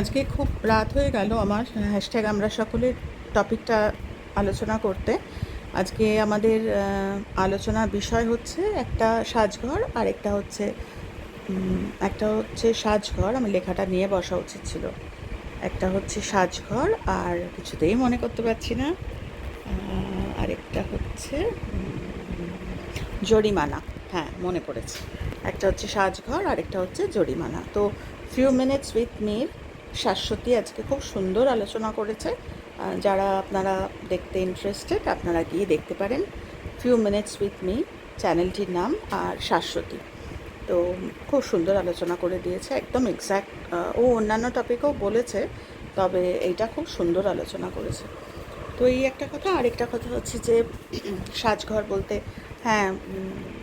আজকে খুব রাত হয়ে গেল আমার হ্যাশট্যাগ আমরা সকলের টপিকটা আলোচনা করতে। আজকে আমাদের আলোচনার বিষয় হচ্ছে একটা সাজঘর আর একটা হচ্ছে একটা হচ্ছে সাজঘর। আমি লেখাটা নিয়ে বসা উচিত ছিল। একটা হচ্ছে সাজঘর, আর কিছুতেই মনে করতে পারছি না। আরেকটা হচ্ছে জরিমানা। হ্যাঁ মনে পড়েছে। একটা হচ্ছে সাজঘর আর একটা হচ্ছে জরিমানা। তো few minutes with Mir Shashwati আজকে খুব সুন্দর আলোচনা করেছে। যারা আপনারা দেখতে ইন্টারেস্টেড আপনারা গিয়ে দেখতে পারেন। ফিউ মিনিটস উইথ মি চ্যানেলটির নাম আর শাশ্বতী। তো খুব সুন্দর আলোচনা করে দিয়েছে, একদম এক্স্যাক্ট ও অন্যান্য টপিকও বলেছে, তবে এইটা খুব সুন্দর আলোচনা করেছে। তো এই একটা কথা, আরেকটা কথা হচ্ছে যে, সাজঘর বলতে হ্যাঁ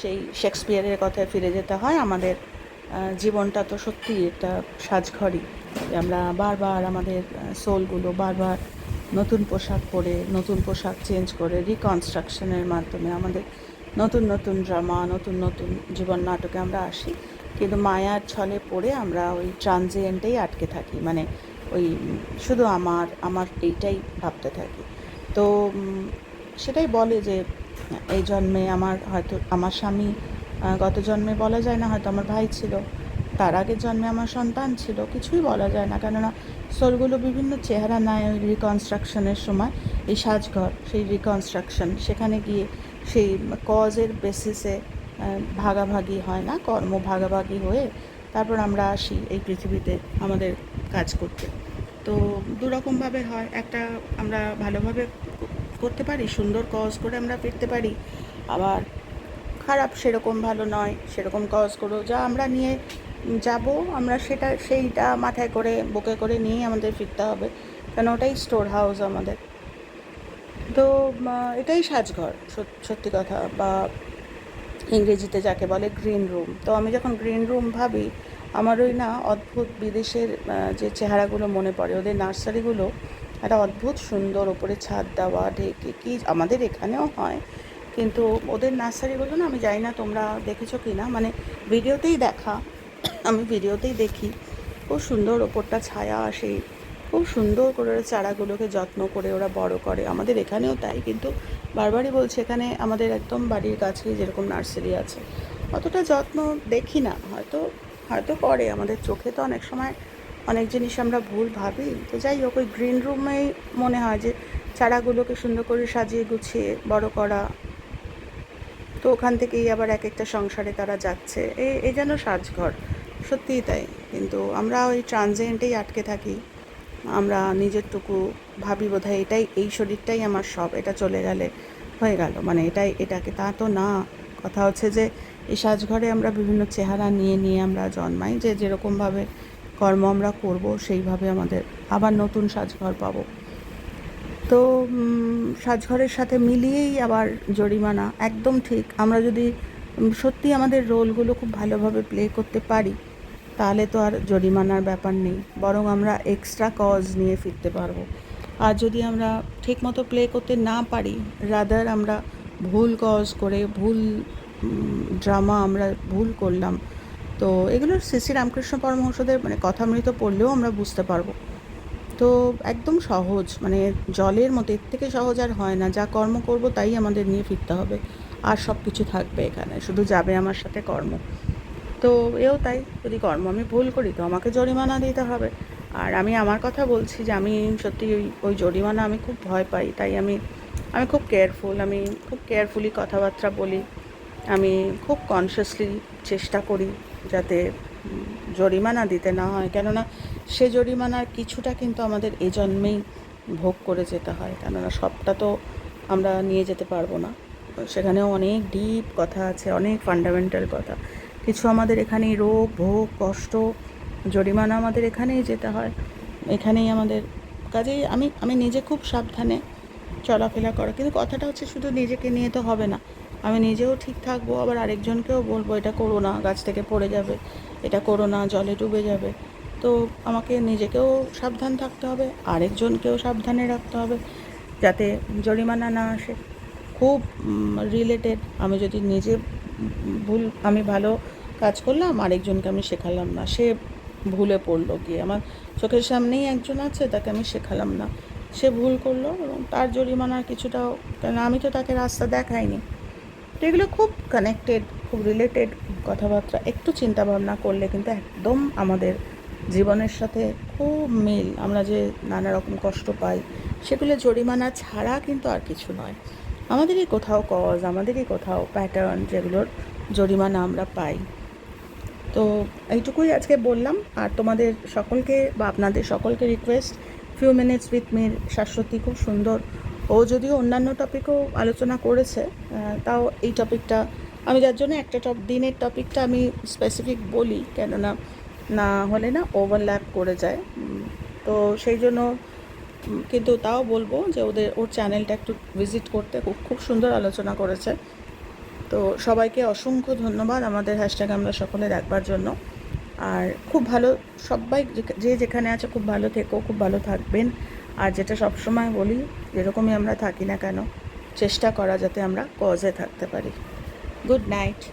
সেই শেক্সপিয়ারের কথায় ফিরে যেতে হয়। আমাদের জীবনটা তো সত্যি একটা সাজঘরই। আমরা বারবার আমাদের সোলগুলো বারবার নতুন পোশাক পরে, নতুন পোশাক চেঞ্জ করে রিকনস্ট্রাকশনের মাধ্যমে আমাদের নতুন নতুন ড্রামা নতুন নতুন জীবন নাটকে আমরা আসি। কিন্তু মায়ার ছলে পড়ে আমরা ওই ট্রানজিয়েন্টেই আটকে থাকি। মানে ওই শুধু আমার আমার এইটাই ভাবতে থাকি। তো সেটাই বলে যে, এই জন্মে আমার হয়তো, আমার স্বামী গত জন্মে বলা যায় না, হয়তো আমার ভাই ছিল। তার আগের জন্মে আমার সন্তান ছিল, কিছুই বলা যায় না। কেননা সোলগুলো বিভিন্ন চেহারা নেয় ওই রিকনস্ট্রাকশনের সময়। এই সাজঘর, সেই রিকনস্ট্রাকশন সেখানে গিয়ে সেই কজের বেসিসে ভাগাভাগি হয় না, কর্ম ভাগাভাগি হয়ে তারপর আমরা আসি এই পৃথিবীতে আমাদের কাজ করতে। তো দুরকমভাবে হয়, একটা আমরা ভালোভাবে করতে পারি, সুন্দর কজ করে আমরা ফিরতে পারি। আবার খারাপ সেরকম ভালো নয়, সেরকম কজ করেও যা আমরা নিয়ে যাব, আমরা সেটা, সেইটা মাথায় করে, বুকে করে নিয়েই আমাদের ফিরতে হবে। কেন ওটাই স্টোর হাউস আমাদের। তো এটাই সাজঘর, সত- সত্যি কথা। বা ইংরেজিতে যাকে বলে গ্রিন রুম তো আমি যখন গ্রিন রুম ভাবি আমার ওই না অদ্ভুত বিদেশের যে চেহারাগুলো মনে পড়ে, ওদের নার্সারিগুলো একটা অদ্ভুত সুন্দর ওপরে ছাদ দেওয়া, ঢেকে, কি আমাদের এখানেও হয়। কিন্তু ওদের নার্সারিগুলো না, আমি জানি না তোমরা দেখেছ কি না মানে ভিডিওতেই দেখা। আমি ভিডিওতেই দেখি, খুব সুন্দর ওপরটা ছায়া সেই খুব সুন্দর করে ওরা চারাগুলোকে যত্ন করে ওরা বড় করে। আমাদের এখানেও তাই, কিন্তু বারবারই বলছে এখানে আমাদের একদম বাড়ির কাছে যেরকম নার্সারি আছে, অতটা যত্ন দেখি না। হয়তো হয়তো করে, আমাদের চোখে তো অনেক সময় অনেক জিনিস আমরা ভুল ভাবি। তো যাই হোক, ওই গ্রিন রুমেই মনে হয় যে চারাগুলোকে সুন্দর করে সাজিয়ে গুছিয়ে বড় করা। তো ওখান থেকেই আবার এক একটা সংসারে তারা যাচ্ছে। এ যেন সাজঘর। সত্যিই তাই। কিন্তু আমরা ওই ট্রানজেন্টেই আটকে থাকি। আমরা নিজেরটুকু ভাবি বোধহয় এটাই, এই শরীরটাই আমার সব, এটা চলে গেলে হয়ে গেল। মানে এটাই, এটাকে। তা তো না। কথা হচ্ছে যে, এই সাজঘরে আমরা বিভিন্ন চেহারা নিয়ে নিয়ে আমরা জন্মাই যে যেরকমভাবে কর্ম আমরা করব, সেইভাবে আমাদের আবার নতুন সাজঘর পাবো। তো সাজঘরের সাথে মিলিয়েই আবার জরিমানা। একদম ঠিক। আমরা যদি সত্যি আমাদের রোলগুলো খুব ভালোভাবে প্লে করতে পারি তাহলে তো আর জরিমানার ব্যাপার নেই, বরং আমরা এক্সট্রা কজ নিয়ে ফিরতে পারব। আর যদি আমরা ঠিকমতো প্লে করতে না পারি রাদার আমরা ভুল কজ করে, ভুল ড্রামা আমরা ভুল করলাম, তো এগুলো শ্রী শ্রী রামকৃষ্ণ পরমহংসদের মানে কথামৃত পড়লেও আমরা বুঝতে পারব। তো একদম সহজ মানে জলের মতো, এর থেকে সহজ আর হয় না, যা কর্ম করব তাই আমাদের নিয়ে ফিরতে হবে, আর সব কিছু থাকবে এখানে, শুধু যাবে আমার সাথে কর্ম। তো এও তাই, যদি কর্ম আমি ভুল করি তো আমাকে জরিমানা দিতে হবে। আর আমি আমার কথা বলছি যে আমি সত্যি ওই ওই জরিমানা আমি খুব ভয় পাই, তাই আমি আমি খুব কেয়ারফুল আমি খুব কেয়ারফুলি কথাবার্তা বলি। আমি খুব কনসিয়াসলি চেষ্টা করি যাতে জরিমানা দিতে না হয়, কেননা সে জরিমানার কিছুটা কিন্তু আমাদের এ জন্মেই ভোগ করে যেতে হয়, কেননা সবটা তো আমরা নিয়ে যেতে পারব না। সেখানেও অনেক ডিপ কথা আছে, অনেক ফান্ডামেন্টাল কথা। কিছু আমাদের এখানেই রোগ, ভোগ, কষ্ট, জরিমানা আমাদের এখানেই যেতে হয়। এখানেই আমাদের কাজেই আমি আমি নিজে খুব সাবধানে চলাফেরা করা। কিন্তু কথাটা হচ্ছে শুধু নিজেকে নিয়ে তো হবে না। আমি নিজেও ঠিক থাকব, আবার আরেকজনকেও বলব, এটা করো না, গাছ থেকে পড়ে যাবে, এটা করো না, জলে ডুবে যাবে। তো আমাকে নিজেকেও সাবধান থাকতে হবে, আরেকজনকেও সাবধানে রাখতে হবে, যাতে জরিমানা না আসে। খুব রিলেটেড আমি যদি নিজে ভুল, আমি ভালো কাজ করলাম, আরেকজনকে আমি শেখালাম না। সে ভুলে পড়ল গিয়ে। আমার চোখের সামনেই একজন আছে, তাকে আমি শেখালাম না। সে ভুল করল এবং তার জরিমানার কিছুটাও কেন আমি তো তাকে রাস্তা দেখাইনি। তো এগুলো খুব কানেক্টেড খুব রিলেটেড কথাবার্তা। একটু চিন্তা ভাবনা করলে কিন্তু একদম আমাদের জীবনের সাথে খুব মিল। আমরা যে নানা রকম কষ্ট পাই, সেগুলো জরিমানা ছাড়া কিন্তু আর কিছু নয়। আমাদেরই কোথাও কজ আমাদেরই কোথাও প্যাটার্ন যেগুলোর জরিমানা আমরা পাই। তো এইটুকুই আজকে বললাম। আর তোমাদের সকলকে বা আপনাদের সকলকে request few minutes with Mir Shashwati খুব সুন্দর। ও যদিও অন্যান্য টপিকও আলোচনা করেছে তাও এই টপিকটা আমি যার জন্য একটা টপ দিনের টপিকটা আমি স্পেসিফিক বলি, কেননা না হলে না ওভারল্যাপ করে যায়। তো সেই জন্য কিন্তু তাও বলব যে ওদের, ওর চ্যানেলটা একটু ভিজিট করতে খুব খুব সুন্দর আলোচনা করেছে। তো সবাইকে অসংখ্য ধন্যবাদ আমাদের হ্যাশট্যাগ আমরা সকলে দেখবার জন্য। আর খুব ভালো, সবাই যে- যেখানে আছে খুব ভালো থেকো, খুব ভালো থাকবেন। আর যেটা সবসময় বলি, যেরকমই আমরা থাকি না কেন, চেষ্টা করা যাতে আমরা কজে থাকতে পারি। Good night